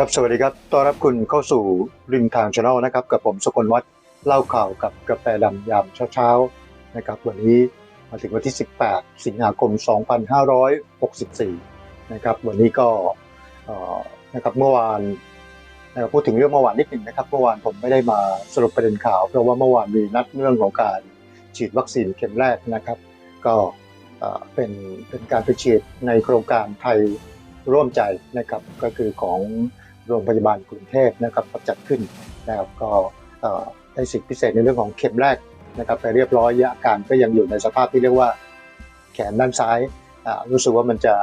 ครับสวัสดีครับต้อนรับคุณเข้าสู่ริมทางช anel นะครับ กับผมสกลวัฒน์เล่าข่าวกับกาแฟดำยามเช้าๆนะครับวันนี้มาถึงวันที่ 18 สิงหาคม 2564 นะครับวันนี้ก็นะครับเมื่อวานนะครับพูดถึงเรื่องเมื่อวานนิดหนึ่งนะครับเมื่อวานผมไม่ได้มาสรุปประเด็นข่าว เพราะว่าเมื่อวานมีนัดเรื่องของการฉีดวัคซีนเข็มแรกนะครับ ก็เป็นเป็นการไปฉีดในโครงการไทยร่วมใจนะครับก็คือของ โรงพยาบาลกรุงเทพนะครับจัดขึ้นนะครับก็ได้สิทธิพิเศษในเรื่องของเข็มแรกนะครับไปเรียบร้อยอาการก็ยังอยู่ในสภาพที่เรียกว่าแขนด้านซ้ายรู้สึกว่ามันจะ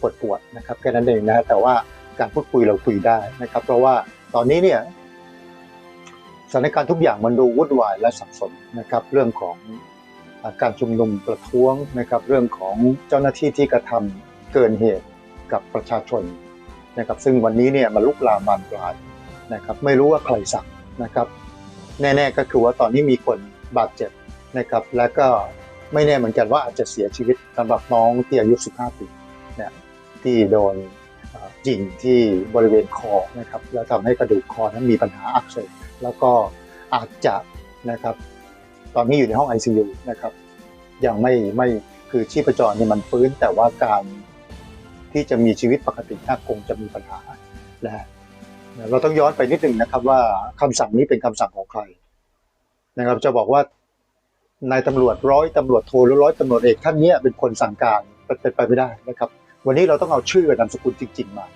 ปวดปวดๆนะครับแค่นั้นเองนะแต่ว่าการพูดคุยเราคุยได้นะครับ เพราะว่าตอนนี้เนี่ยสถานการณ์ทุกอย่างมันดูวุ่นวายและสับสนนะครับเรื่องของอการชุมนุมประท้วงนะครับเรื่องของเจ้าหน้าที่ที่กระทำเกินเหตุกับประชาชน นะครับซึ่งวันนี้เนี่ยมันลุกลามบานปลายนะครับไม่รู้ว่าใครสั่งนะครับ แน่ๆก็คือว่าตอนนี้มีคนบาดเจ็บนะครับและก็ไม่แน่เหมือนกันว่าอาจจะเสียชีวิตสำหรับน้องที่อายุ 15 ปีเนี่ยที่โดนอ่ายิงที่บริเวณคอนะครับแล้วทำให้กระดูกคอนั้นมีปัญหาอักเสบแล้วก็อาจจะนะครับตอนนี้อยู่ในห้อง ICU นะครับยังไม่ไม่คือชีพจรเนี่ยมันฟื้นแต่ว่าการ ที่จะมีชีวิตปกติน่าคงจะมีปัญหานะฮะเราต้องย้อนไปนิดหนึ่งนะครับว่าคำสั่งนี้เป็นคำสั่งของใครนะครับจะบอกว่านายตำรวจร้อยตำรวจโทหรือร้อยตำรวจเอกท่านเนี้ยเป็นคนสั่งการเป็นเป็นไปไม่ได้นะครับ วันนี้เราต้องเอาชื่อกับนามสกุลจริง ๆ มา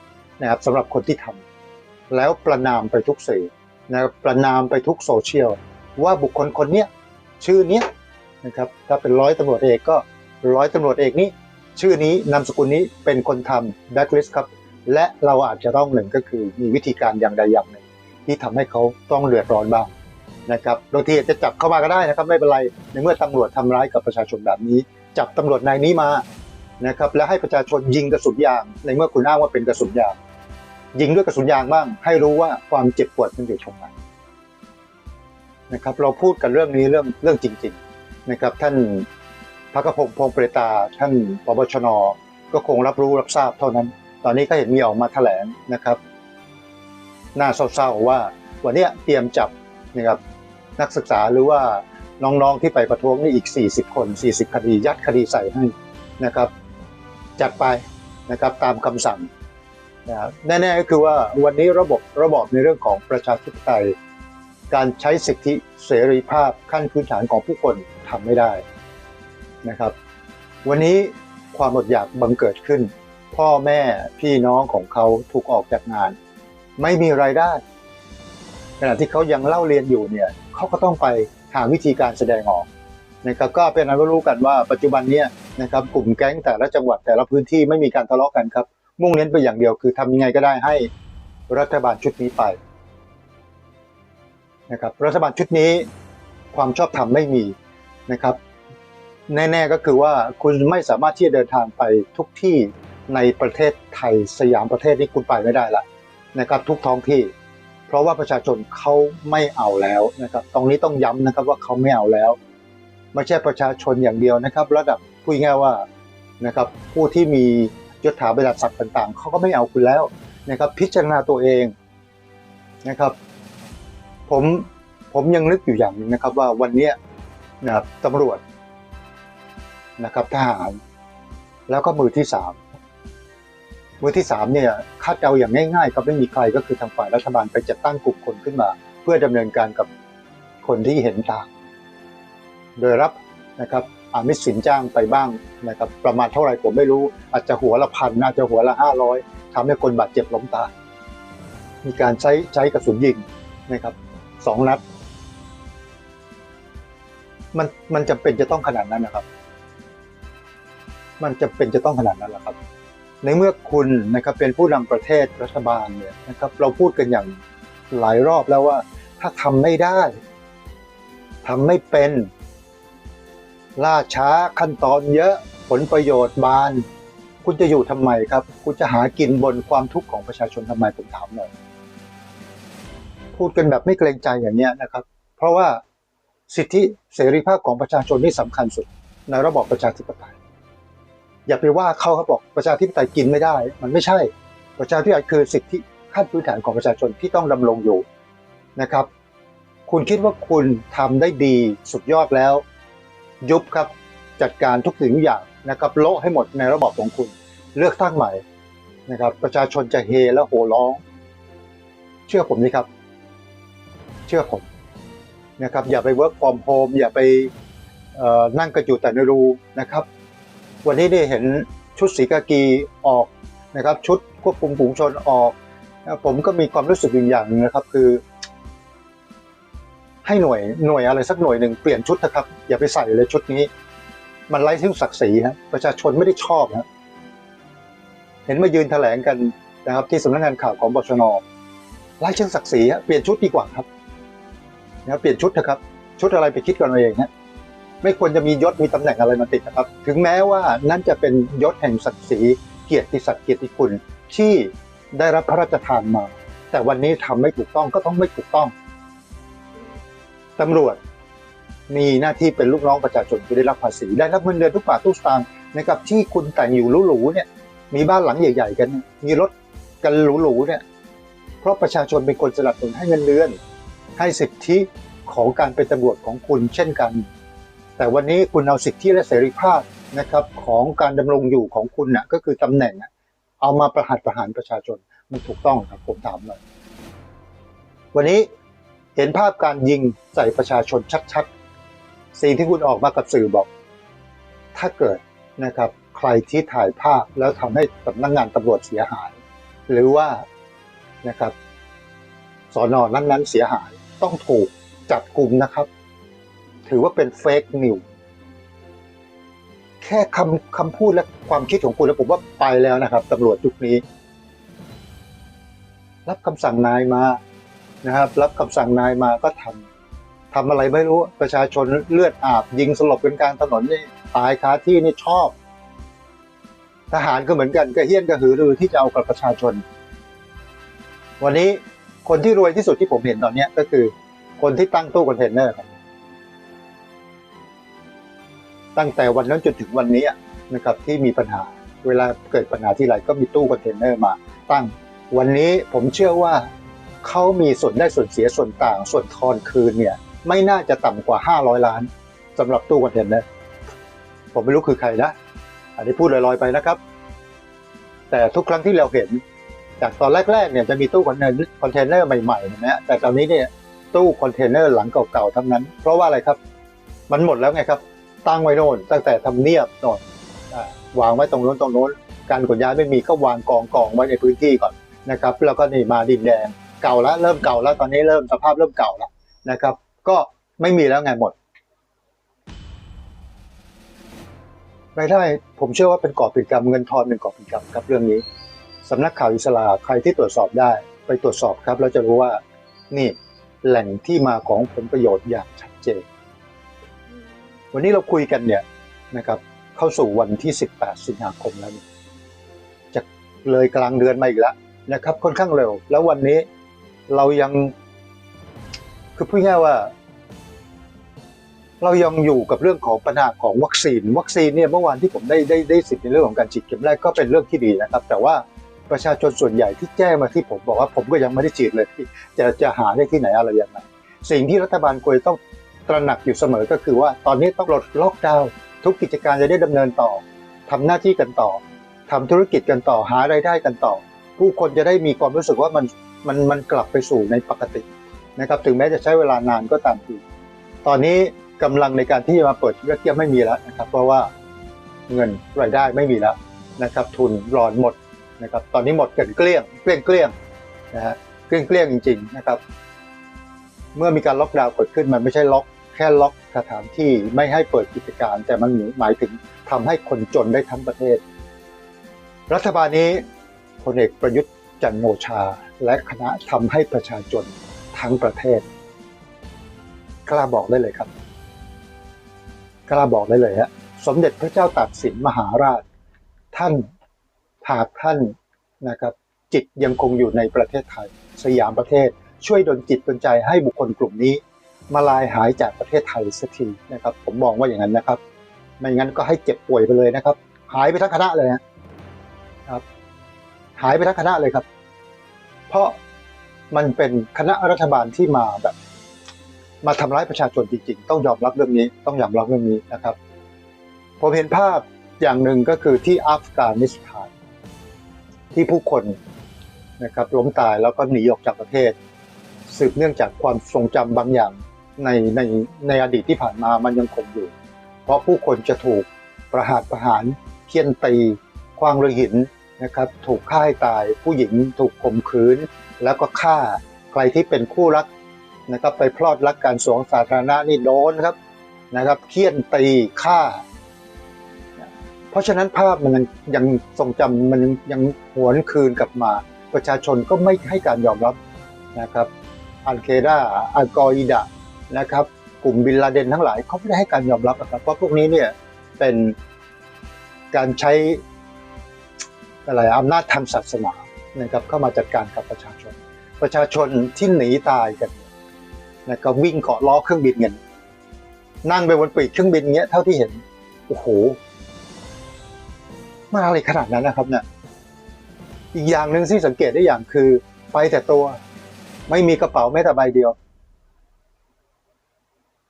นะครับสำหรับคนที่ทำแล้วประนามไปทุกสื่อนะครับประนามไปทุกโซเชียลว่าบุคคลคนเนี้ยชื่อเนี้ยนะครับถ้าเป็นร้อยตำรวจเอกก็ร้อยตำรวจเอกนี้ ชื่อนี้นามสกุลนี้เป็นคนทำแบ็คลิสครับ และเราอาจจะต้องหนึ่งก็คือมีวิธีการอย่างใดอย่างหนึ่ง ที่ทำให้เขาต้องเดือดร้อนบ้างนะครับบางทีจะจับเข้ามาก็ได้นะครับไม่เป็นไรในเมื่อตำรวจทำร้ายกับประชาชนแบบนี้ จับตำรวจนายนี้มานะครับแล้วให้ประชาชนยิงกระสุนยาง ในเมื่อคุณอ้างว่าเป็นกระสุนยาง ยิงด้วยกระสุนยางบ้าง ให้รู้ว่าความเจ็บปวดมันอยู่ตรงไหนนะครับเราพูดกันเรื่องนี้เรื่องเรื่องจริง ๆนะครับ ท่าน พักพงพงเปรตาท่านปปชนก็คงรับรู้รับทราบเท่านั้น ตอนนี้ก็เห็นมีออกมาแถลงนะครับ น่าเศร้าๆว่าวันนี้เตรียมจับนะครับนักศึกษาหรือว่าน้องๆที่ไปประท้วงนี่อีก 40 คน 40 คดี ยัดคดีใส่ให้นะครับ จัดไปนะครับตามคำสั่งนะครับแน่ๆก็คือว่าวันนี้ระบบระบอบในเรื่องของประชาธิปไตย การใช้สิทธิเสรีภาพขั้นพื้นฐานของผู้คนทำไม่ได้ นะครับ วันนี้ความอดอยากบังเกิดขึ้น พ่อแม่พี่น้องของเขาถูกออกจากงาน ไม่มีรายได้ขณะที่เขายังเล่าเรียนอยู่เนี่ยเขาก็ต้องไปหาวิธีการแสดงออกนะครับก็เป็นอันรู้กันว่าปัจจุบันเนี้นะครับกลุ่มแก๊งแต่ละจังหวัดแต่ละพื้นที่ไม่มีการทะเลาะกันครับ มุ่งเน้นไปอย่างเดียวคือทำยังไงก็ได้ให้รัฐบาลชุดนี้ไปนะครับรัฐบาลชุดนี้ความชอบธรรมไม่มีนะครับ แน่ ๆ ก็คือว่าคุณไม่สามารถที่จะเดินทางไปทุกที่ในประเทศไทยสยามประเทศนี้คุณไปไม่ได้ละนะครับทุกท้องที่ เพราะว่าประชาชนเขาไม่เอาแล้วนะครับตรงนี้ต้องย้ำนะครับว่าเขาไม่เอาแล้ว ไม่ใช่ประชาชนอย่างเดียวนะครับ ระดับพูดง่ายว่านะครับผู้ที่มียศถาบรรดาศักดิ์ต่างๆเขาก็ไม่เอาคุณแล้วนะครับพิจารณาตัวเองนะครับ ผมผมยังนึกอยู่อย่างนึงนะครับว่าวันนี้นะครับตำรวจ นะครับทหาร แล้วก็มือที่สามมือที่สามเนี่ยคาดเดาอย่างง่ายๆก็ไม่มีใครก็คือทางฝ่ายรัฐบาลไปจัดตั้งกลุ่มคนขึ้นมา เพื่อดำเนินการกับคนที่เห็นต่าง โดยรับนะครับอามิสสินจ้างไปบ้างนะครับประมาณเท่าไหร่ผมไม่รู้อาจจะหัวละพันอาจจะหัวละห้าร้อยทำให้คนบาดเจ็บล้มตายมีการใช้ใช้กระสุนยิงนะครับสองนัดมันมันจำเป็นจะต้องขนาดนั้นนะครับ มันจำเป็นจะต้องขนาดนั้นหรอครับ ในเมื่อคุณนะครับเป็นผู้นำประเทศรัฐบาลเนี่ยนะครับ เราพูดกันอย่างหลายรอบแล้วว่า ถ้าทำไม่ได้ทำไม่เป็น ล่าช้าขั้นตอนเยอะผลประโยชน์บาน คุณจะอยู่ทำไมครับ คุณจะหากินบนความทุกข์ของประชาชนทำไมผมถามหน่อยพูดกันแบบไม่เกรงใจอย่างเนี้ยนะครับ เพราะว่าสิทธิเสรีภาพของประชาชนนี่สำคัญสุดในระบอบประชาธิปไตย อย่าไปว่าเขาเขาบอกประชาธิปไตยกินไม่ได้ มันไม่ใช่ ประชาธิปไตยคือสิทธิขั้นพื้นฐานของประชาชนที่ต้องดำรงอยู่นะครับ คุณคิดว่าคุณทำได้ดีสุดยอดแล้ว ยุบครับจัดการทุกสิ่งทุกอย่างนะครับโละให้หมดในระบอบของคุณเลือกตั้งใหม่นะครับ ประชาชนจะเฮและโห่ร้อง เชื่อผมนี่ครับ เชื่อผมนะครับ อย่าไป work from home อย่าไปนั่งกระจุแต่ในรูนะครับ วันนี้ได้เห็นชุดสีกากีออกนะครับชุดควบคุมฝูงชนออก ผมก็มีความรู้สึกอีกอย่างหนึงนะครับคือ ให้หน่วยหน่วยอะไรสักหน่วยหนึ่งเปลี่ยนชุดนะครับ อย่าไปใส่เลยชุดนี้ มันไร้ซึ่งศักดิ์ศรีฮะประชาชนไม่ได้ชอบฮะเห็นมายืนแถลงกันนะครับที่สำนักงานข่าวของบชนไร้ซึ่งศักดิ์ศรีฮะเปลี่ยนชุดดีกว่าครับนะครับเปลี่ยนชุดนะครับ ชุดอะไรไปคิดกันเอาเองฮะ ไม่ควรจะมียศมีตำแหน่งอะไรมาติดนะครับ ถึงแม้ว่านั่นจะเป็นยศแห่งศักดิ์ศรีเกียรติศักดิ์เกียรติคุณที่ได้รับพระราชทานมา แต่วันนี้ทำไม่ถูกต้องก็ต้องไม่ถูกต้องตำรวจมีหน้าที่เป็นลูกน้องประชาชนที่ได้รับภาษี ได้รับเงินเดือนทุกบาททุกสตางค์นะครับที่คุณแต่งอยู่หรูๆเนี่ย มีบ้านหลังใหญ่ ๆ กัน มีรถกันหรูๆเนี่ย เพราะประชาชนเป็นคนสนับสนุนให้เงินเดือน ให้สิทธิของการเป็นตำรวจของคุณเช่นกัน แต่วันนี้คุณเอาสิทธิและเสรีภาพนะครับของการดำรงอยู่ของคุณน่ะก็คือตำแหน่งน่ะเอามาประหัตประหารประชาชนมันถูกต้องครับผมถามหน่อยวันนี้เห็นภาพการยิงใส่ประชาชนชัดๆ สิ่งที่คุณออกมากับสื่อบอก ถ้าเกิดนะครับใครที่ถ่ายภาพแล้วทำให้สำนักงานตำรวจเสียหาย หรือว่านะครับสอนอนั้นๆเสียหายต้องถูกจับกลุ่มนะครับ ถือว่าเป็นเฟกนิวแค่คำคำพูดและความคิดของคุณแล้วผมว่าไปแล้วนะครับตำรวจยุคนี้ รับคำสั่งนายมานะครับ รับคำสั่งนายมาก็ทำทำอะไรไม่รู้ประชาชนเลือดอาบ ยิงสลบเป็นกลางถนนนี่ตายคาที่นี่ชอบ ทหารก็เหมือนกันก็เฮี้ยนกระหือรือที่จะเอากับประชาชน วันนี้คนที่รวยที่สุดที่ผมเห็นตอนนี้ก็คือ คนที่ตั้งตู้คอนเทนเนอร์ครับ ตั้งแต่วันนั้นจนถึงวันนี้นะครับที่มีปัญหาเวลาเกิดปัญหาที่ไรก็มีตู้คอนเทนเนอร์มา ตั้งวันนี้ผมเชื่อว่าเขามีส่วนได้ส่วนเสียส่วนต่าง ส่วนทอนคืนเนี่ยไม่น่าจะต่ำกว่า 500 ล้านสำหรับตู้คอนเทนเนอร์ผมไม่รู้คือใครนะ อันนี้พูดลอยๆไปนะครับ แต่ทุกครั้งที่เราเห็นจากตอนแรกๆเนี่ยจะมีตู้คอนเทนเนอร์คอนเทนเนอร์ใหม่ๆนะฮะแต่ตอนนี้เนี่ยตู้คอนเทนเนอร์หลังเก่าๆทั้งนั้น เพราะว่าอะไรครับ มันหมดแล้วไงครับ ตั้งไว้โน่น ตั้งแต่ทำเนียบโน่นอ่าวางไว้ตรงโน้นตรงโน้น การขนย้ายไม่มีก็วางกองกองไว้ในพื้นที่ก่อนนะครับ แล้วก็นี่มาดินแดงเก่าแล้วเริ่มเก่าแล้วตอนนี้เริ่มสภาพเริ่มเก่าแล้วนะครับ ก็ไม่มีแล้วไงหมดรายได้ผมเชื่อว่าเป็นกอบเป็นกรรมเงินทอนเป็นกอบเป็นกรรมครับเรื่องนี้สำนักข่าวอิสลาใครที่ตรวจสอบได้ ไปตรวจสอบครับแล้วจะรู้ว่านี่แหล่งที่มาของผลประโยชน์อย่างชัดเจน วันนี้เราคุยกันเนี่ยนะครับเข้าสู่วันที่ 18 สิงหาคมแล้วจะเลยกลางเดือนมาอีกแล้วนะครับค่อนข้างเร็ว แล้ววันนี้เรายังคือพูดง่ายว่า เรายังอยู่กับเรื่องของปัญหาของวัคซีน วัคซีนเนี่ยเมื่อวานที่ผมได้ได้ได้สิทธิ์ในเรื่องของการฉีดเข็มแรกก็เป็นเรื่องที่ดีนะครับ แต่ว่าประชาชนส่วนใหญ่ที่แจ้งมาที่ผมบอกว่าผมก็ยังไม่ได้ฉีดเลยจะจะหาได้ที่ไหนอะไรยังไงสิ่งที่รัฐบาลควรต้อง ตระหนักอยู่เสมอก็คือว่าตอนนี้ต้องลดล็อกดาวน์ทุกกิจการจะได้ดำเนินต่อทำหน้าที่กันต่อทำธุรกิจกันต่อหารายได้กันต่อ ผู้คนจะได้มีความรู้สึกว่ามันมันมันกลับไปสู่ในปกตินะครับถึงแม้จะใช้เวลานานก็ตามทีตอนนี้กำลังในการที่จะมาเปิดธุรกิจไม่มีแล้วนะครับ เพราะว่าเงินรายได้ไม่มีแล้วนะครับ ทุนรอนหมดนะครับ ตอนนี้หมดกันเกลี้ยงเกลี้ยงเกลี้ยงนะฮะเกลี้ยงเกลี้ยงจริง ๆ นะครับ เมื่อมีการล็อกดาวน์เกิดขึ้นมันไม่ใช่ล็อก แค่ล็อกสถานที่ไม่ให้เปิดกิจการ แต่มันหมายถึงทำให้คนจนได้ทั้งประเทศ รัฐบาลนี้พลเอกประยุทธ์จันโอชา และคณะทำให้ประชาชนทั้งประเทศ กล้าบอกได้เลยครับ กล้าบอกได้เลยฮะสมเด็จพระเจ้าตากสินมหาราช ท่านหากท่านนะครับจิตยังคงอยู่ในประเทศไทย สยามประเทศช่วยดลจิตดลใจให้บุคคลกลุ่มนี้ มาลายหายจากประเทศไทยสักทีนะครับ ผมมองว่าอย่างนั้นนะครับ ไม่งั้นก็ให้เจ็บป่วยไปเลยนะครับ หายไปทั้งคณะเลยนะครับ หายไปทั้งคณะเลยครับ เพราะมันเป็นคณะรัฐบาลที่มาแบบ มาทำร้ายประชาชนจริงๆ ต้องยอมรับเรื่องนี้ ต้องยอมรับเรื่องนี้นะครับผมเห็นภาพอย่างหนึ่งก็คือที่อัฟกานิสถาน ที่ผู้คนนะครับล้มตายแล้วก็หนีออกจากประเทศ สืบเนื่องจากความทรงจำบางอย่าง ในในในอดีตที่ผ่านมามันยังคงอยู่ เพราะผู้คนจะถูกประหารประหารเคี่ยนตีคว้างระหินนะครับถูกฆ่าให้ตาย ผู้หญิงถูกข่มขืน แล้วก็ฆ่าใครที่เป็นคู่รักนะครับไปพลอดรักการสวงสาธารณะนี่โดนครับนะครับเคี่ยนตีฆ่า เพราะฉะนั้นภาพมันยังยังทรงจำมันยังยังหวนคืนกลับมา ประชาชนก็ไม่ให้การยอมรับนะครับอัลเคดาอัลกออิดะ นะครับกลุ่มบินลาเดนทั้งหลายเขาไม่ได้ให้การยอมรับนะครับเพราะพวกนี้เนี่ยเป็นการใช้อะไรอำนาจทางศาสนานะครับเข้ามาจัดการกับประชาชน ประชาชนที่หนีตายกันนะครับวิ่งเกาะล้อเครื่องบินกันนั่งไปบนปีกเครื่องบินเงี้ยเท่าที่เห็นโอ้โหมันอะไรขนาดนั้นนะครับเนี่ยอีกอย่างหนึ่งที่สังเกตได้อย่างคือไปแต่ตัวไม่มีกระเป๋าแม้แต่ใบเดียว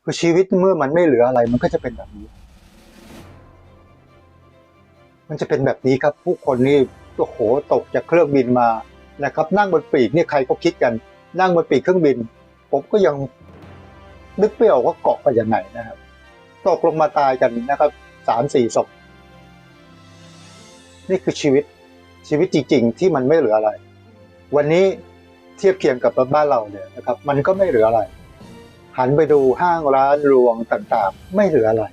คือชีวิตเมื่อมันไม่เหลืออะไร มันก็จะเป็นแบบนี้ มันจะเป็นแบบนี้ครับ ผู้คนนี่โอ้โหตกจากเครื่องบินมานะครับ นั่งบนปีกเนี่ยใครก็คิดกัน นั่งบนปีกเครื่องบิน ผมก็ยังนึกไม่ออกว่าเกาะไปยังไงนะครับ ตกลงมาตายกันนะครับสามสี่ศพนี่คือชีวิตชีวิตจริง ๆ ที่มันไม่เหลืออะไร วันนี้เทียบเคียงกับบ้านเราเนี่ยนะครับ มันก็ไม่เหลืออะไร หันไปดูห้างร้านรวงต่างๆ ไม่เหลืออะไร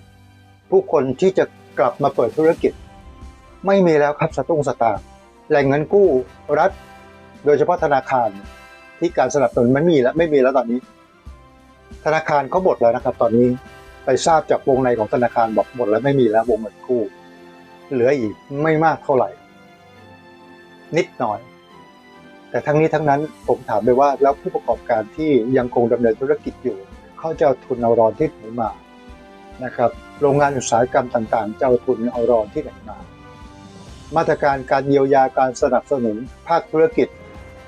ผู้คนที่จะกลับมาเปิดธุรกิจ ไม่มีแล้วครับสตุ้งสตางค์แหล่งเงินกู้รัฐ โดยเฉพาะธนาคารที่การสนับสนุนมันมีแล้วไม่มีแล้วตอนนี้ ธนาคารเขาหมดแล้วนะครับ ตอนนี้ไปทราบจากวงในของธนาคารบอกหมดแล้วไม่มีแล้ววงเงินกู้ เหลืออีกไม่มากเท่าไหร่ นิดหน่อย แต่ทั้งนี้ทั้งนั้นผมถามไปว่าแล้วผู้ประกอบการที่ยังคงดำเนินธุรกิจอยู่ เขาจะเอาทุนเอารอนที่ไหนมานะครับโรงงานอุตสาหกรรมต่างๆจะเอาทุนเอารอนที่ไหนมา มาตรการการเยียวยาการสนับสนุนภาคธุรกิจ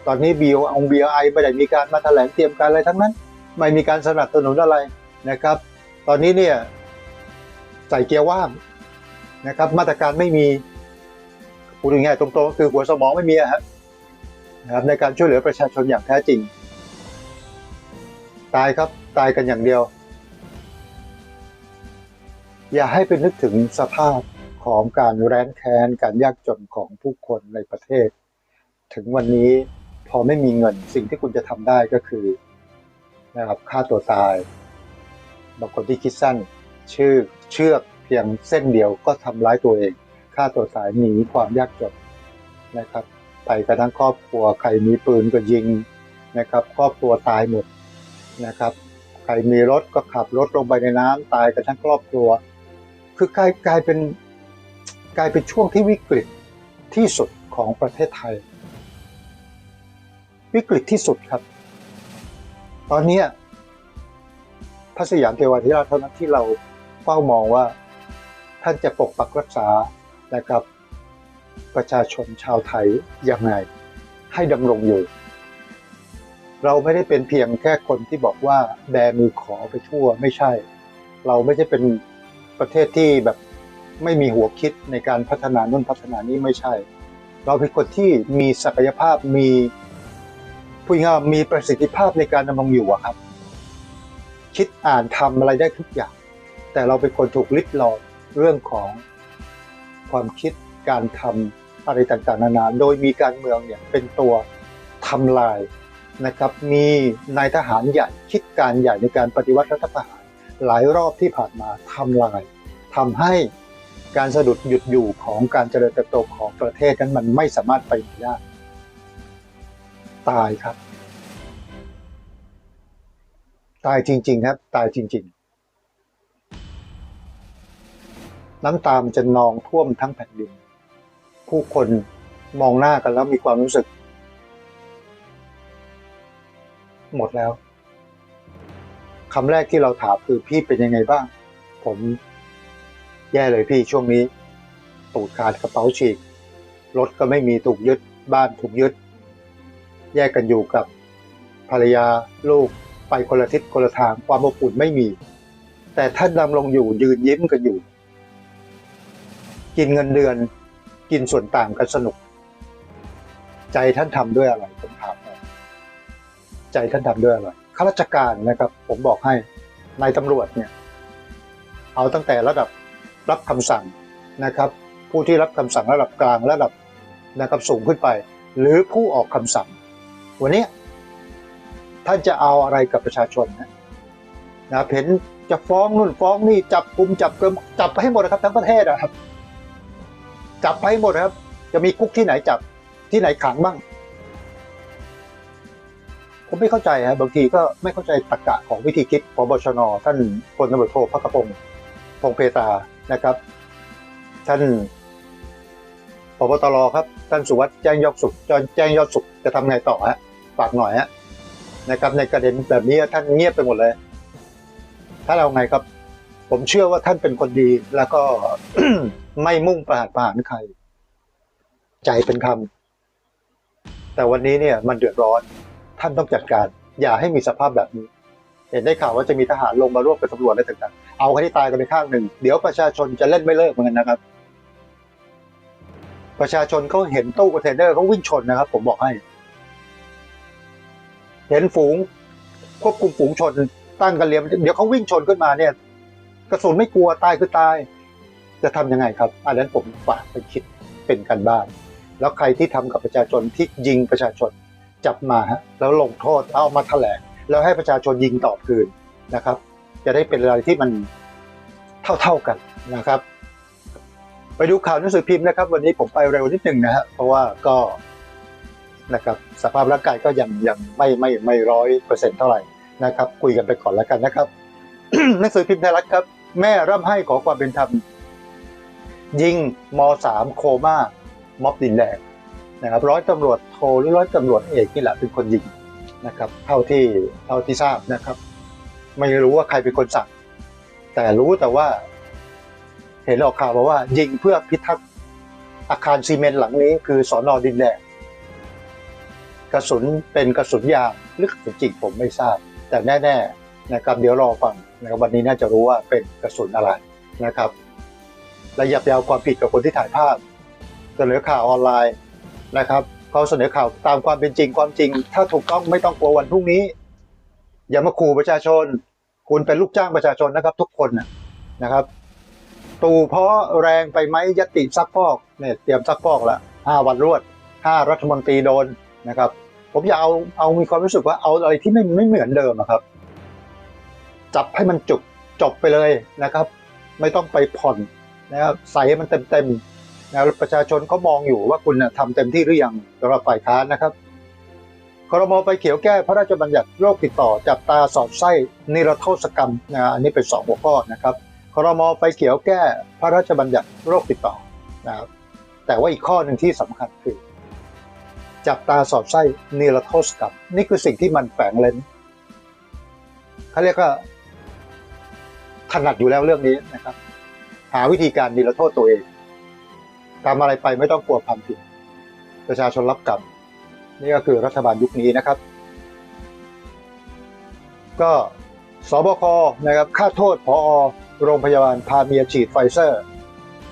ตอนนี้บีโอองบีไอไม่ได้มีการมาแถลงเตรียมการอะไรทั้งนั้น ไม่มีการสนับสนุนอะไรนะครับ ตอนนี้เนี่ยใส่เกียร์ว่างนะครับ มาตรการไม่มีพูดง่ายๆตรงๆก็คือหัวสมองไม่มีอะฮะ นะครับในการช่วยเหลือประชาชนอย่างแท้จริง ตายครับตายกันอย่างเดียว อย่าให้ไปนึกถึงสภาพของการแร้นแค้นการยากจนของผู้คนในประเทศ ถึงวันนี้พอไม่มีเงินสิ่งที่คุณจะทำได้ก็คือนะครับฆ่าตัวตาย บางคนที่คิดสั้นชื่อเชือกเพียงเส้นเดียวก็ทำร้ายตัวเองฆ่าตัวตายหนีความยากจนนะครับ ไปกันทั้งครอบครัว ใครมีปืนก็ยิงนะครับครอบครัวตายหมดนะครับ ใครมีรถก็ขับรถลงไปในน้ำตายกันทั้งครอบครัว คือกลายกลายเป็นกลายเป็นช่วงที่วิกฤตที่สุดของประเทศไทย วิกฤตที่สุดครับ ตอนนี้พระสยามเทวาธิราชเท่านั้นที่เราเฝ้ามองว่าท่านจะปกปักรักษานะครับ ประชาชนชาวไทยยังไงให้ดำรงอยู่ เราไม่ได้เป็นเพียงแค่คนที่บอกว่าแบมือขอไปทั่วไม่ใช่ เราไม่ใช่เป็นประเทศที่แบบไม่มีหัวคิดในการพัฒนานู่นพัฒนานี้ไม่ใช่ เราเป็นคนที่มีศักยภาพมีพูดง่ายมีประสิทธิภาพในการดำรงอยู่อะครับ คิดอ่านทำอะไรได้ทุกอย่าง แต่เราเป็นคนถูกลิดรอนเรื่องของความคิด การทำอะไรต่างๆ นานา โดยมีการเมืองเนี่ยเป็นตัวทำลายนะครับ มีนายทหารใหญ่คิดการใหญ่ในการปฏิวัติรัฐประหาร หลายรอบที่ผ่านมาทำลายทำให้การสะดุดหยุดอยู่ของการเจริญเติบโตของประเทศนั้นมันไม่สามารถไปได้ตายครับ ตายจริง ๆ ครับ ตายจริง ๆ น้ำตามจะนองท่วมทั้งแผ่นดิน ผู้คนมองหน้ากันแล้วมีความรู้สึก หมดแล้วคำแรกที่เราถามคือพี่เป็นยังไงบ้าง ผมแย่เลยพี่ช่วงนี้ ตูดขาดกระเป๋าฉีกรถก็ไม่มีถูกยึดบ้านถูกยึด แยกกันอยู่กับภรรยาลูกไปคนละทิศคนละทางความอบอุ่นไม่มี แต่ท่านดำรงอยู่ยืนยิ้มกันอยู่ กินเงินเดือน กินส่วนต่างกันสนุก ใจท่านทำด้วยอะไรผมถามใจท่านทำด้วยอะไรข้าราชการนะครับ ผมบอกให้นายตำรวจเนี่ย เอาตั้งแต่ระดับรับคำสั่งนะครับ ผู้ที่รับคำสั่งระดับกลางระดับนะครับสูงขึ้นไป หรือผู้ออกคำสั่ง วันนี้ท่านจะเอาอะไรกับประชาชนนะนะเห็นจะฟ้องนู่นฟ้องนี่จับกุมจับเกิมจับไปให้หมดนะครับทั้งประเทศนะครับ จับไปหมดครับ จะมีคุกที่ไหนจับที่ไหนขังบ้าง ผมไม่เข้าใจฮะบางทีก็ไม่เข้าใจตรรกะของวิธีคิดพบชน ท่านพลตำรวจโทพักกระพงพงเพตานะครับ ท่านพบตรครับ ท่านสุวัสด์แจ้งยอดสุขจแจ้งยอดสุขจะทำไงต่อฮะฝากหน่อยฮะนะครับในประเด็นแบบนี้ท่านเงียบไปหมดเลย ถ้าเราไงครับ ผมเชื่อว่าท่านเป็นคนดี แล้วก็ไม่มุ่งประหารประหารใคร ใจเป็นคำแต่วันนี้เนี่ยมันเดือดร้อนท่านต้องจัดการ อย่าให้มีสภาพแบบนี้ เห็นได้ข่าวว่าจะมีทหารลงมาร่วมกับตำรวจอะไรต่างๆ เอาให้ตายกันไปข้างหนึ่ง เดี๋ยวประชาชนจะเล่นไม่เลิกเหมือนกันนะครับ ประชาชนเขาเห็นตู้คอนเทนเนอร์เขาวิ่งชนนะครับ ผมบอกให้ เห็นฝูง ควบคุมฝูงชนตั้งกันเรียมเดี๋ยวเขาวิ่งชนขึ้นมาเนี่ย กระสุนไม่กลัวตายคือตาย จะทำยังไงครับ อันนั้นผมฝากไปคิดเป็นกันบ้าน แล้วใครที่ทำกับประชาชนที่ยิงประชาชนจับมาฮะแล้วลงโทษเอามาแถลงแล้วให้ประชาชนยิงตอบคืนนะครับ จะได้เป็นอะไรที่มันเท่าๆกันนะครับ ไปดูข่าวหนังสือพิมพ์นะครับ วันนี้ผมไปเร็วนิดหนึ่งนะฮะเพราะว่าก็นะครับสภาพร่างกายก็ยังยังไม่ไม่ไม่ร้อยเปอร์เซ็นต์เท่าไหร่นะครับ คุยกันไปก่อนแล้วกันนะครับ หนังสือพิมพ์ไทยรัฐครับ แม่ร่ำให้ขอความเป็นธรรมยิงมสามโคม่าม็อบดินแดงนะครับร้อยตำรวจโทหรือร้อยตำรวจเอกนี่แหละเป็นคนยิงนะครับเท่าที่เท่าที่ทราบนะครับ ไม่รู้ว่าใครเป็นคนสั่ง แต่รู้แต่ว่า เห็นออกข่าวมาว่า ยิงเพื่อพิทักษ์อาคารซีเมนต์หลังนี้ คือสอนอดินแดงกระสุนเป็นกระสุนยางหรือกระสุนจริงผมไม่ทราบ แต่แน่ ๆ นะครับเดี๋ยวรอฟัง นะครับวันนี้น่าจะรู้ว่าเป็นกระสุนอะไรนะครับและยับยาวความผิดกับคนที่ถ่ายภาพเสนอข่าวออนไลน์นะครับเขาเสนอข่าวตามความเป็นจริงความจริง ถ้าถูกต้องไม่ต้องกลัววันพรุ่งนี้ อย่ามาขู่ประชาชน คุณเป็นลูกจ้างประชาชนนะครับ ทุกคนนะครับตู่เพราะแรงไปไหมยติซักฟอกเนี่ยเตรียมซักฟอกละห้าวันรวดห้ารัฐมนตรีโดนนะครับ ผมอยากเอาเอามีความรู้สึกว่าเอาอะไรที่ไม่ไม่เหมือนเดิมอะครับ จับให้มันจุกจบไปเลยนะครับ ไม่ต้องไปผ่อนนะครับใส่ให้มันเต็มเต็มๆนะประชาชนเขามองอยู่ว่าคุณนะทำเต็มที่หรือยังสำหรับฝ่ายค้านนะครับครมไฟเขียวแก้พระราชบัญญัติโรคติดต่อจับตาสอดไส้นิรโทษกรรมนะอันนี้เป็นสองหัวข้อนะครับครมไฟเขียวแก้พระราชบัญญัติโรคติดต่อนะครับแต่ว่าอีกข้อหนึ่งที่สำคัญคือ จับตาสอดไส้นิรโทษกรรม นี่คือสิ่งที่มันแฝงเลนเขาเรียกว่า ถนัดอยู่แล้วเรื่องนี้นะครับ หาวิธีการนิรโทษตัวเองทำอะไรไปไม่ต้องกลัวความผิด ประชาชนรับกรรมนี่ก็คือรัฐบาลยุคนี้นะครับ ก็สบคนะครับค่าโทษพอโรงพยาบาลพาเมียฉีดไฟเซอร์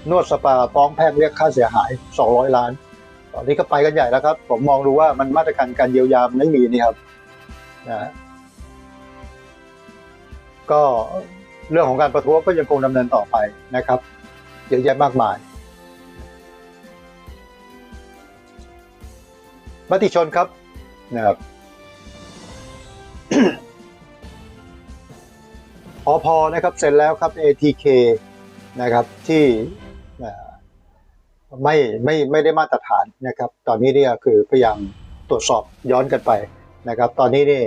นวดสปาฟ้องแพ่งเรียกค่าเสียหาย 200 ล้าน ตอนนี้ก็ไปกันใหญ่แล้วครับ ผมมองดูว่ามันมาตรการการเยียวยามไม่มีนี่ครับนะก็ เรื่องของการประท้วงก็ยังคงดำเนินต่อไปนะครับเยอะแยะมากมายมติชนครับนะครับอพนะครับเสร็จแล้วครับ ATK นะครับที่ไม่ไม่ไม่ได้มาตรฐานนะครับ ตอนนี้เนี่ยคือพยายามตรวจสอบย้อนกันไปนะครับ ตอนนี้เนี่ย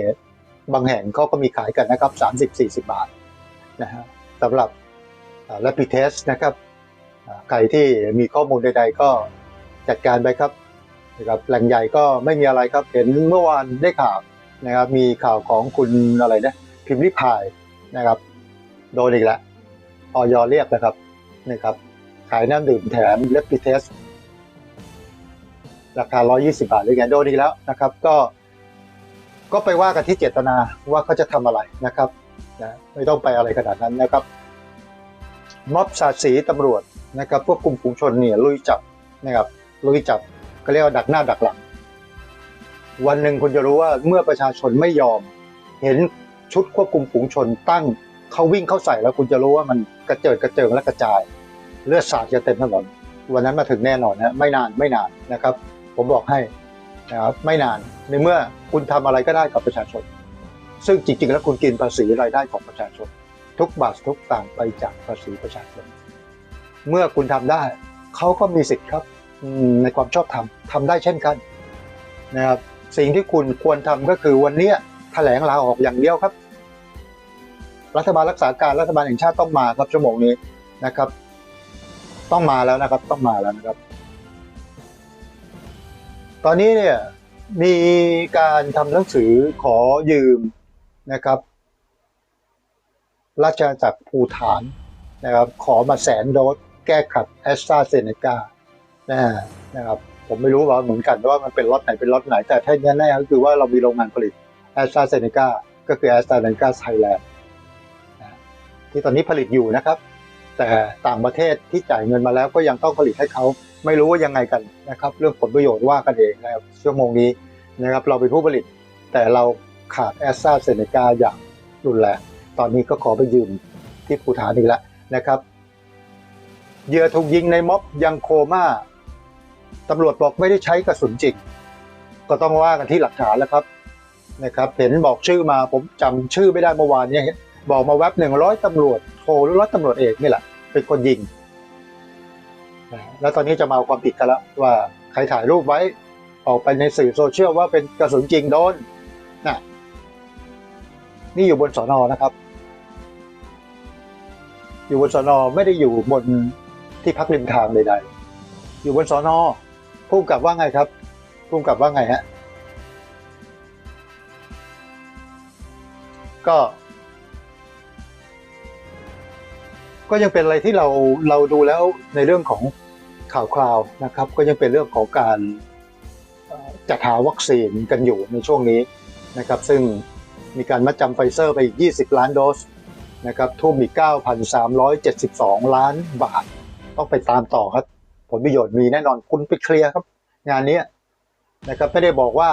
บางแห่งเขาก็มีขายกันนะครับ 30-40 บาท นะฮะสำหรับแลปิเทสนะครับใครที่มีข้อมูลใดๆก็จัดการไปครับนะครับแหล่งใหญ่ก็ไม่มีอะไรครับ เห็นเมื่อวานได้ข่าวนะครับมีข่าวของคุณอะไรนะพิมพ์ริพายนะครับโดนอีกแล้วออยเรียกนะครับนะครับขายน้ำดื่มแถมเลปิเทสราคา 120 บาทหรือไงโดนอีกแล้วนะครับ ก็ ก็ไปว่ากันที่เจตนาว่าเขาจะทำอะไรนะครับ นะไม่ต้องไปอะไรขนาดนั้นนะครับ ม็อบสาสีตำรวจนะครับพวกกลุ่มฝูงชนเนี่ยลุยจับนะครับลุยจับก็เรียกว่าดักหน้าดักหลัง วันหนึ่งคุณจะรู้ว่าเมื่อประชาชนไม่ยอม เห็นชุดควบคุมฝูงชนตั้งเขาวิ่งเข้าใส่แล้วคุณจะรู้ว่ามันกระเจิดกระเจิงและกระจาย เลือดสาดจะเต็มถนนวันนั้นมาถึงแน่นอนนะไม่นานไม่นานนะครับ ผมบอกให้นะครับไม่นานในเมื่อคุณทำอะไรก็ได้กับประชาชน ซึ่งจริงๆ แล้วคุณกินภาษีรายได้ของประชาชน ทุกบาททุกต่างไปจากภาษีประชาชน เมื่อคุณทำได้ เขาก็มีสิทธิ์ครับในความชอบธรรมทำได้เช่นกันนะครับสิ่งที่คุณควรทำก็คือวันนี้แถลงลาออกอย่างเดียวครับ รัฐบาลรักษาการรัฐบาลแห่งชาติต้องมาครับชั่วโมงนี้นะครับ ต้องมาแล้วนะครับต้องมาแล้วนะครับ ตอนนี้เนี่ยมีการทำหนังสือขอยืม นะครับ ราชอาณาจักรภูฐานนะครับขอมาแสนโดสแก้ขัดแอสตราเซเนกานะครับผมไม่รู้ว่าเหมือนกันว่ามันเป็นล็อตไหนเป็นล็อตไหน แต่แท้แน่ๆก็คือว่าเรามีโรงงานผลิตแอสตราเซเนกาก็คือแอสตราเซเนกาไทยแลนด์ที่ตอนนี้ผลิตอยู่นะครับ แต่ต่างประเทศที่จ่ายเงินมาแล้วก็ยังต้องผลิตให้เขาไม่รู้ว่ายังไงกันนะครับ เรื่องผลประโยชน์ว่ากันเองนะครับชั่วโมงนี้นะครับ เราเป็นผู้ผลิตแต่เรา ขาดแอสตราเซเนกาอย่างรุนแรงตอนนี้ก็ขอไปยืมที่ภูฐานอีกแล้วนะครับเหยื่อถูกยิงในม็อบยังโคม่าตำรวจบอกไม่ได้ใช้กระสุนจริงก็ต้องว่ากันที่หลักฐานแล้วครับนะครับ เห็นบอกชื่อมาผมจำชื่อไม่ได้เมื่อวานเนี้บอกมาแว็บหนึ่งร้อยตำรวจโทหรือร้อยตำรวจเอกนี่แหละเป็นคนยิง แล้วตอนนี้จะมาเอาความผิดกันล้วว่าใครถ่ายรูปไว้ ออกไปในสื่อโซเชียลว่าเป็นกระสุนจริงโดนนะ นี่อยู่บนสอนอนะครับ อยู่บนสอนอไม่ได้อยู่บนที่พักริมทางใดๆอยู่บนสอนอผู้กำกับว่าไงครับผู้กำกับว่าไงฮะก็ ก็ยังเป็นอะไรที่เราเราดูแล้วในเรื่องของข่าวคราวนะครับ ก็ยังเป็นเรื่องของการจัดหาวัคซีนกันอยู่ในช่วงนี้นะครับ ซึ่ง มีการมัดจำไฟเซอร์ไปอีก 20 ล้านโดสนะครับทุ่มอีก 9,372 ล้านบาท ต้องไปตามต่อครับ ผลประโยชน์มีแน่นอนคุณไปเคลียร์ครับ งานนี้นะครับไม่ได้บอกว่า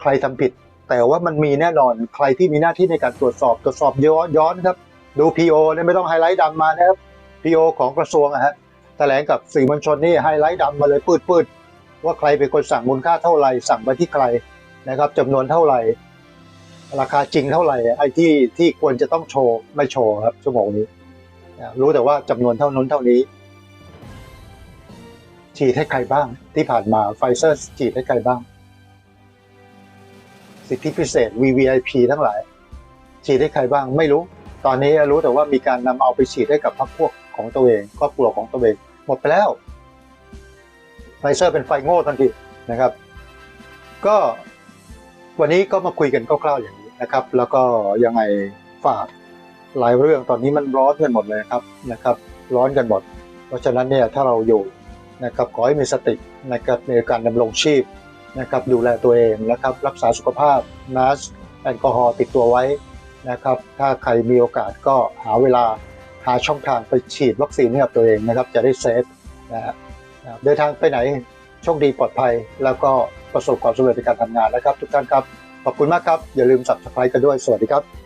ใครทำผิด แต่ว่ามันมีแน่นอนใครที่มีหน้าที่ในการตรวจสอบตรวจสอบย้อนอนครับ ดู PO เนี่ยไม่ต้องไฮไลท์ดำมานะครับ PO ของกระทรวงอะฮะแถลงกับสื่อมวลชนนี่ไฮไลท์ดำมาเลยปืดปืดๆว่าใครเป็นคนสั่งมูลค่าเท่าไหร่สั่งไปที่ใครนะครับจำนวนเท่าไหร่ ราคาจริงเท่าไหร่ไอ้ที่ที่ควรจะต้องโชว์ไม่โชว์ครับชั่วโมงนี้ รู้แต่ว่าจำนวนเท่านั้นเท่านี้ ฉีดให้ใครบ้าง ที่ผ่านมาไฟเซอร์ฉีดให้ใครบ้าง สิทธิพิเศษ VVIP ทั้งหลาย ฉีดให้ใครบ้างไม่รู้ ตอนนี้รู้แต่ว่ามีการนำเอาไปฉีดให้กับพรรคพวกของตัวเองครอบครัวของตัวเองหมดไปแล้วไฟเซอร์เป็นไฟโง่ทันทีนะครับ ก็ วันนี้ก็มาคุยกันคร่าวๆอย่างนี้นะครับ แล้วก็ยังไงฝากหลายเรื่องตอนนี้มันร้อนกันหมดเลยครับนะครับ ร้อนกันหมด เพราะฉะนั้นเนี่ยถ้าเราอยู่นะครับขอให้มีสตินะครับในการดำรงชีพนะครับดูแลตัวเองนะครับรักษาสุขภาพมาสแอลกอฮอล์ติดตัวไว้นะครับถ้าใครมีโอกาสก็หาเวลาหาช่องทางไปฉีดวัคซีนให้กับตัวเองนะครับจะได้เซฟนะฮะนะครับเดินทางไปไหนโชคดีปลอดภัยแล้วก็ ประสบความสำเร็จในการทำงานนะครับ ทุกท่านครับ ขอบคุณมากครับ อย่าลืม subscribe กันด้วย สวัสดีครับ